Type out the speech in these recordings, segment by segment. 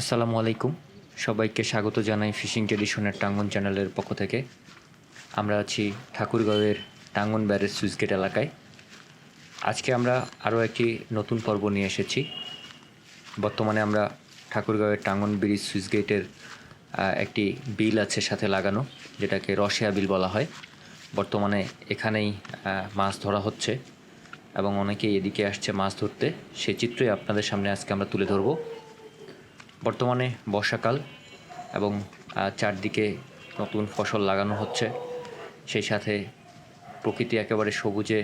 আসসালামু আলাইকুম। সবাইকে স্বাগত জানাই ফিশিং ট্রেডিশনের টাঙ্গন চ্যানেলের পক্ষ থেকে। আমরা আছি ঠাকুরগাঁওয়ের টাঙ্গন ব্যারেজ সুইচগেট এলাকায়। আজকে আমরা আরও একটি নতুন পর্ব নিয়ে এসেছি। বর্তমানে আমরা ঠাকুরগাঁওয়ের টাঙ্গন ব্রিজ সুইচগেটের একটি বিল আছে সাথে লাগানো, যেটাকে রসিয়া বিল বলা হয়। বর্তমানে এখানেই মাছ ধরা হচ্ছে এবং অনেকেই এদিকে আসছে মাছ ধরতে। সেই চিত্রই আপনাদের সামনে আজকে আমরা তুলে ধরবো। বর্তমানে বর্ষাকাল এবং চারদিকে নতুন ফসল লাগানো হচ্ছে। সেই সাথে প্রকৃতি একেবারে সবুজে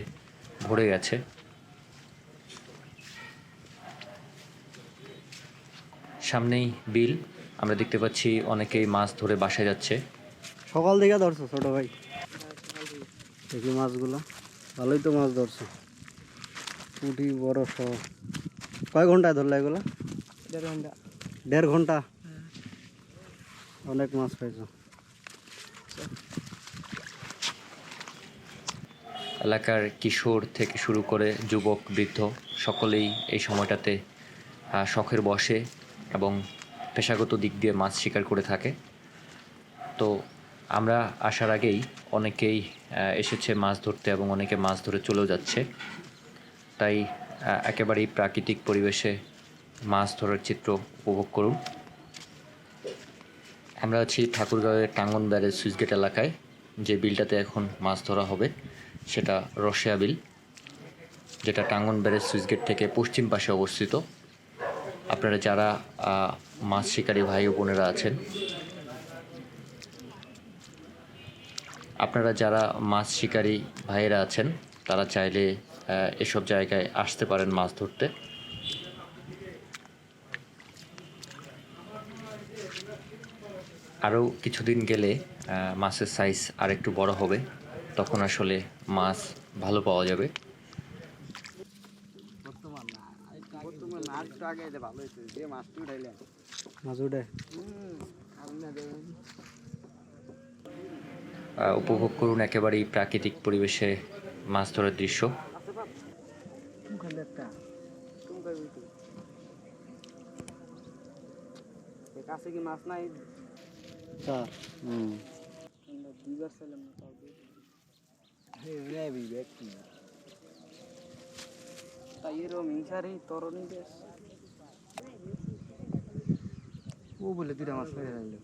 ভরে গেছে। সামনেই বিল। আমরা দেখতে পাচ্ছি অনেকেই মাছ ধরে বাসায় যাচ্ছে। সকাল থেকে ধরছো ছোট ভাই? দেখি মাছগুলো। ভালোই তো মাছ ধরছো। পুঁটি বড় সব। কয় ঘন্টায় ধরলে এগুলো? দেড় ঘণ্টা। দেড় ঘণ্টা। অনেক মাছ পাইছো এলাকার কিশোর থেকে শুরু করে যুবক, বৃদ্ধ সকলেই এই সময়টাতে শখের বসে এবং পেশাগত দিক দিয়ে মাছ শিকার করে থাকে। তো আমরা আসার আগেই অনেকেই এসেছে মাছ ধরতে এবং অনেকে মাছ ধরে চলেও যাচ্ছে। তাই একেবারেই প্রাকৃতিক পরিবেশে মাছ ধরার চিত্র উপভোগ করুন। আমরা আছি ঠাকুরগাঁওয়ের টাঙ্গন ব্যারেজ সুইচগেট এলাকায়, যে বিলটাতে এখন মাছ ধরা হবে, সেটা রসিয়া বিল, যেটা টাঙ্গন ব্যারেজ সুইচগেট থেকে পশ্চিম পাশে অবস্থিত। আপনারা যারা মাছ শিকারী ভাই ও বোনেরা আছেন, আপনারা যারা মাছ শিকারী ভাইয়েরা আছেন, তারা চাইলে এসব জায়গায় আসতে পারেন মাছ ধরতে। আরও কিছুদিন গেলে মাছের সাইজ আর একটু বড় হবে তখন আসলে মাছ ভালো পাওয়া যাবে। উপভোগ করুন একেবারেই প্রাকৃতিক পরিবেশে মাছ ধরার দৃশ্য। কাছে কি মাছ নাই? চার হুম। দুইবার ছিলাম না তাও তাই এরকম হিংসারই তরণী দেশ। ও বলে দুটা মাছ পেয়ে যাইলো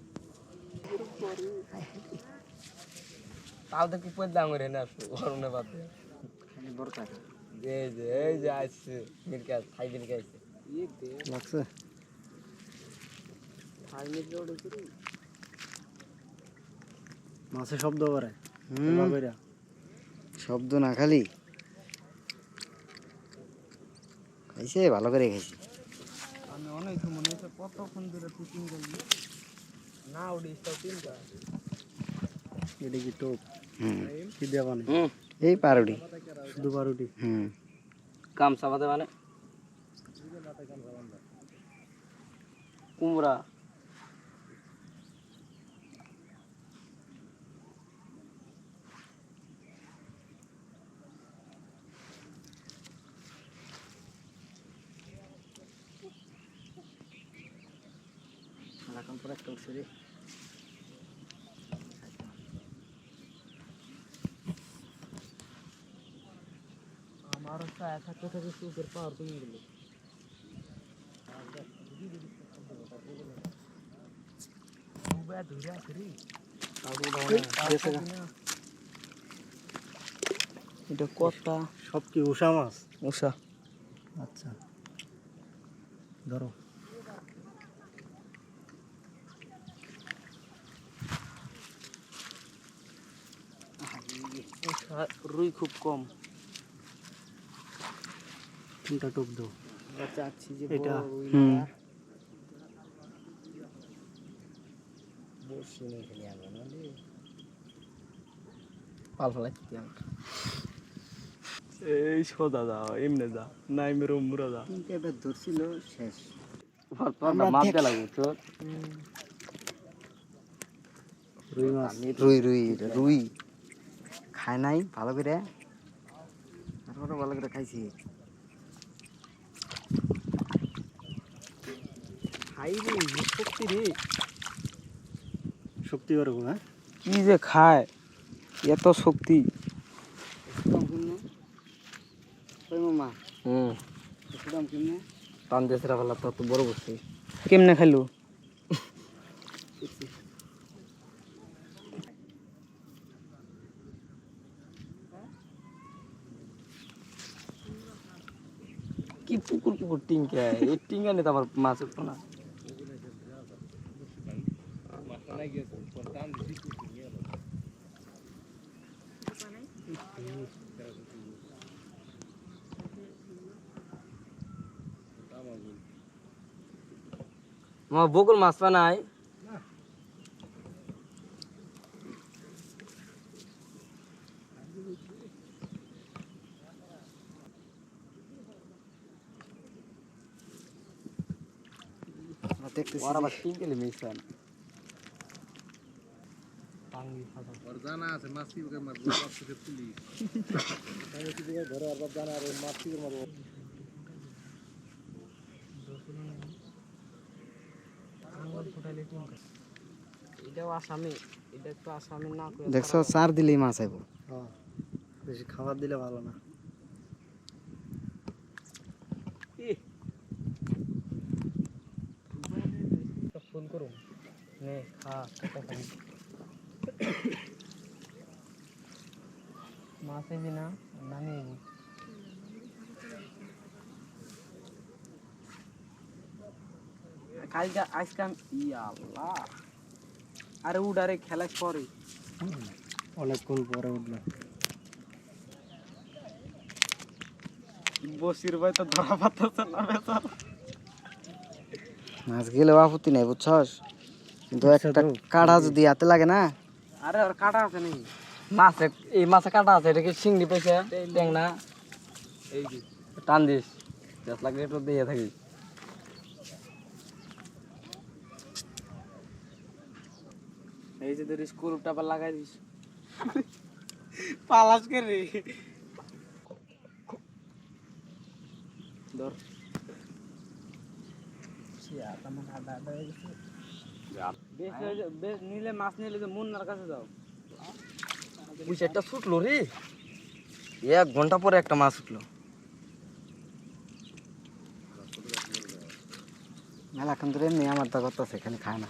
তাও তো কি পয়দা করে না গরমে বাদে খালি দরকার এই যে এই যে আসছে মিরকাজ হাই মিরকাজ লাগছে। হাই মিরকাজ উঠে মাছে শব্দ করে। শব্দ না খালি। খাইছে ভালো করে খাইছে। আমি অনেক মনে হচ্ছে কতক্ষণ ধরে ফিটিং করবি? না উঠিস তাও তিনটা। এটা কি টোপ? হুম। কি দেওয়া এই পারুটি শুধু পারুটি হুম। মানে কুমড়া। এখন পরে একটা উঠছে আমার ছায়া থাকতে থাকে সুপের পাওয়ার কমে গেল। ধরে আছে রে। গেছে। এটা কটা? সব কি উষা মাছ? উষা আচ্ছা। ধরো। রুই খুব কম। কোনটা টোপ দাও। চাচ্ছি যে এটা? হুম। পাল ফেলাই এই এমনি দা নাই মেরো মুরা দা তিনটে এবার ধরছিল শেষ। তো রুই রুই রুই। খায় নাই ভালো করে। তারপরে ভালো করে খাইছি। খাই রে শক্তি রে। শক্তি ওরকম হ্যাঁ? কি যে খায় এত শক্তি। মামা? হুম। টান দেশরা ভালো তো বড় বসছে কেমনে খাইলো? কি পুকুর পুকুর টিঙ্কা এই টিঙ্কা নিয়ে তো আমার মাছ উঠতো না মা বকুল মাছ পা দেখতেছি ওর আবার টিঙ্কেলে মিক্স হয় আসামি এটা আসামি না করে দেখছ চার দিলেই মাছ আইব। হ্যাঁ বেশি খাবার দিলে ভালো না ফোন করুন নে খা কত খাবি মাছ এবি না? নামি এবি কালকে আজকে আমি ইয়া আল্লাহ। আরে উডারে খেলা করে অনেকক্ষণ পরে উঠলাম বসির ভাই তো ধরা পাচ্ছে না বেচারা। মাছ গেলেও আপত্তি নাই বুঝছস? কিন্তু বুঝছ একটা তো? কাড়া যদি হাতে লাগে না? আরে ওর কাটা আছে নাকি? মাছে এই মাছে কাটা আছে এটা কি চিংড়ি পয়সা? ট্যাংনা? এই যে টান দিস। জাস্ট লাগলে একটু দিয়ে থাকিস এই যে তোর টাবার লাগাই দিস। পালাস কে রে? ধর। বেশ হয়ে যা- বেশ নিলে মাছ নিলে যে মুন্নার কাছে যাও। ওই একটা ছুটলো রে। এক ঘণ্টা পরে একটা মাছ উঠল। মেলাক্ষণ ধরে এমনি আমার তা করতেছে এখানে খায় না।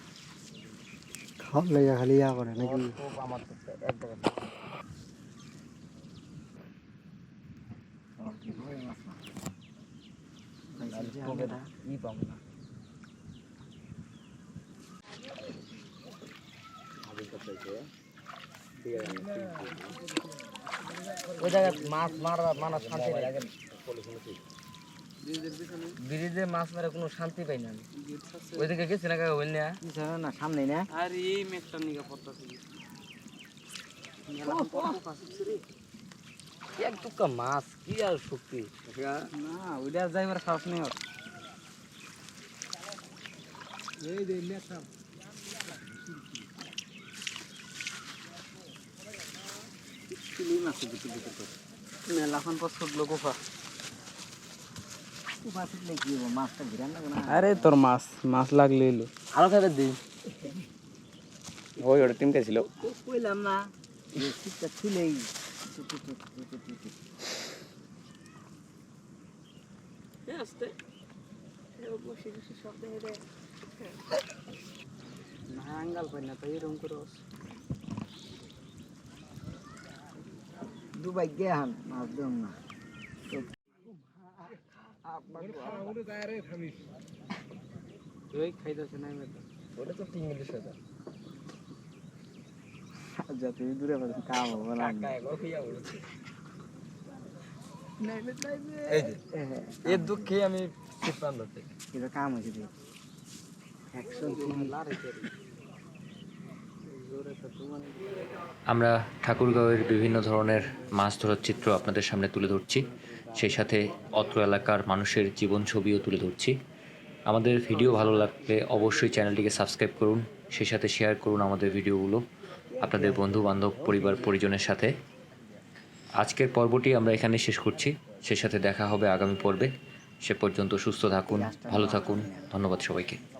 খাওয়ার লেগে খালি ইয়া করে নাকি? আমার এক জায়গায় ওই জায়গায় মাছ মারা মারা শান্তি লাগে ব্রিজে মাছ মারা কোনো শান্তি পাই না আমি ওইদিকে গেছি না কাকা বললি না সামনে না আর এই মেঘটা নিয়ে পড়তেছে এক টুকা মাছ কি আর শক্তি না ওইটা যাইবার সাহস নেই ওর এই যে মেলাখন না? আরে তোর মাছ মাছ লাগলে এলো। আরও খাবে দিই ওই ওটা টিমটা ছিল কইলাম না শীতটা ছিলেই। আঙ্গাল পাই না তাই এরকম করে দুবাই গেহান মাছ দেন না। ওই খাইতেছে না মেয়েটা ওটা তো তিন মিনিট সাথে যাতে দূরে পাবে কাম হবে না এই যে এর দুঃখে আমি কাম হয়েছে আমরা ঠাকুরগাঁওয়ের বিভিন্ন ধরনের মাছ ধরার চিত্র আপনাদের সামনে তুলে ধরছি। সেই সাথে অত্র এলাকার মানুষের জীবন ছবিও তুলে ধরছি। আমাদের ভিডিও ভালো লাগলে অবশ্যই চ্যানেলটিকে সাবস্ক্রাইব করুন, সেই সাথে শেয়ার করুন আমাদের ভিডিওগুলো আপনাদের বন্ধু বান্ধব পরিবার, পরিজনের সাথে। আজকের পর্বটি আমরা এখানে শেষ করছি। সেই সাথে দেখা হবে আগামী পর্বে। সে পর্যন্ত সুস্থ থাকুন, ভালো থাকুন। ধন্যবাদ সবাইকে।